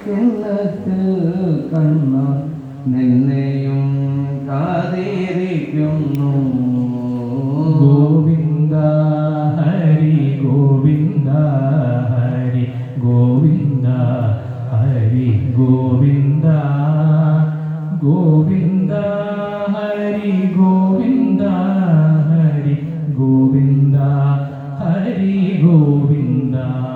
കിണ്ണത്തിൽ കണ്ണ നിന്നെയും കാതിരിക്കുന്നു ഗോവിന്ദ ഹരി ഗോവിന്ദ ഹരി ഗോവിന്ദ ഹരി ഗോവിന്ദ ഗോവിന്ദ ഹരി ഗോവിന്ദ ഹരി ഗോവിന്ദ ഹരി ഗോവിന്ദ.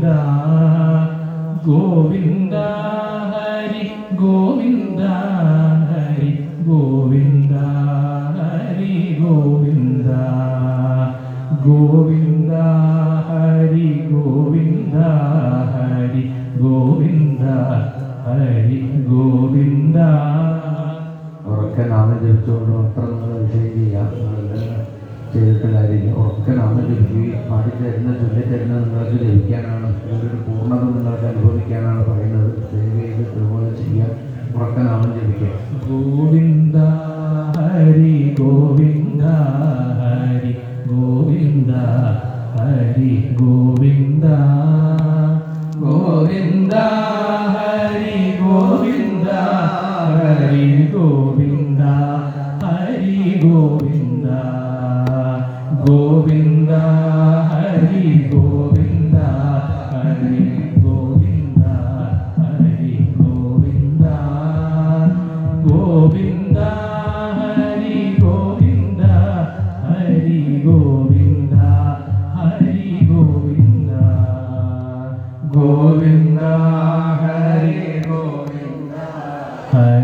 ഗോവിന്ദ ഗോവിന്ദ ഹരി ഗോവിന്ദ ഹരി ഗോവിന്ദ ഹരി ഗോവിന്ദ ഗോവിന്ദ ഹരി ഗോവിന്ദ ഹരി ഗോവിന്ദ ഹരി ഗോവിന്ദ. ഉറക്കെ നാമം ജപിച്ചുകൊണ്ട് മാത്രം ചെയ്തിട്ട് കാര്യമില്ല ഉറക്കെ നാമം തരുന്ന പാടിത്തരുന്ന ചൊല്ലിത്തരുന്ന നിങ്ങൾക്ക് ലഭിക്കാനാണ്. ഇതിന്റെ ഒരു പൂർണത നിങ്ങൾക്ക് അനുഭവിക്കാനാണ് പറയുന്നത്. ദയവ് ചെയ്ത് ഇതുപോലെ ചെയ്യാൻ ഉറക്കെ നാമം ജപിക്കുക. ഗോവിന്ദ ഹരി ഗോവിന്ദ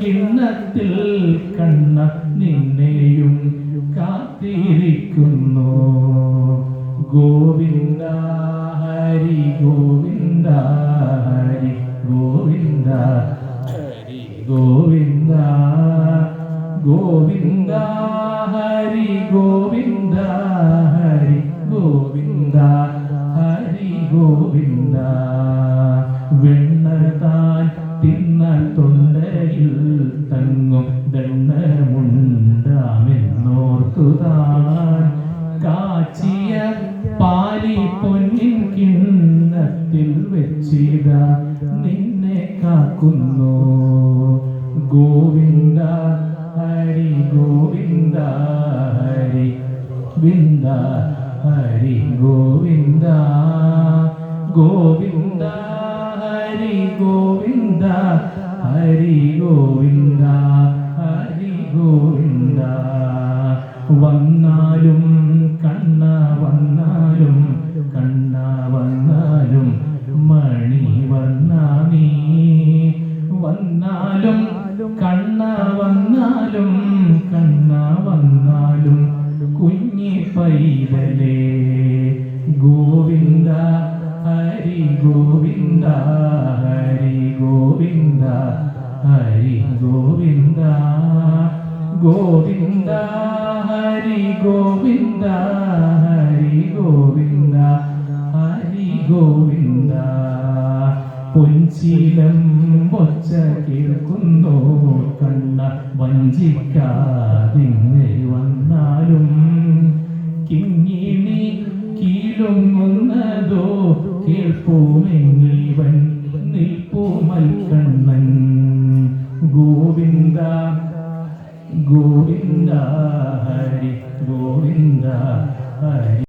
കിണ്ണത്തിൽ കണ്ണ നിന്നെയും കാത്തിരിക്കുന്നു. ഗോവിന്ദ ഹരി ഗോവിന്ദ ഹരി ഗോവിന്ദ ഹരി ഗോവിന്ദ ഗോവിന്ദ ഹരി ഗോവിന്ദ ഹരി ഗോവിന്ദ ഹരി ഗോവിന്ദ. കാക്കുന്നു ഗോവിന്ദ ഹരി ഗോവിന്ദ ഹരി ബിന്ദ ഹരി ഗോവിന്ദ. ഗോവിന്ദ ഗോവിന്ദ ഹരി ഗോവിന്ദ ഹരി ഗോവിന്ദ ഹരി ഗോവിന്ദ. ഗോവിന്ദ ഹരി ഗോവിന്ദ ഹരി ഗോവിന്ദ ഹരി ഗോവിന്ദ. പൊൻശീലം ഒച്ച കേൾക്കുന്നു കണ്ണ വഞ്ചിക്കാതിങ്ങ് കീലൊങ്ങുന്നതോ കേൾപ്പൂമെങ്ങീവൻ നിൽപ്പൂമൽക്കണ്ണൻ ഗോവിന്ദ ഗോവിന്ദ ഹരി ഗോവിന്ദ ഹരി.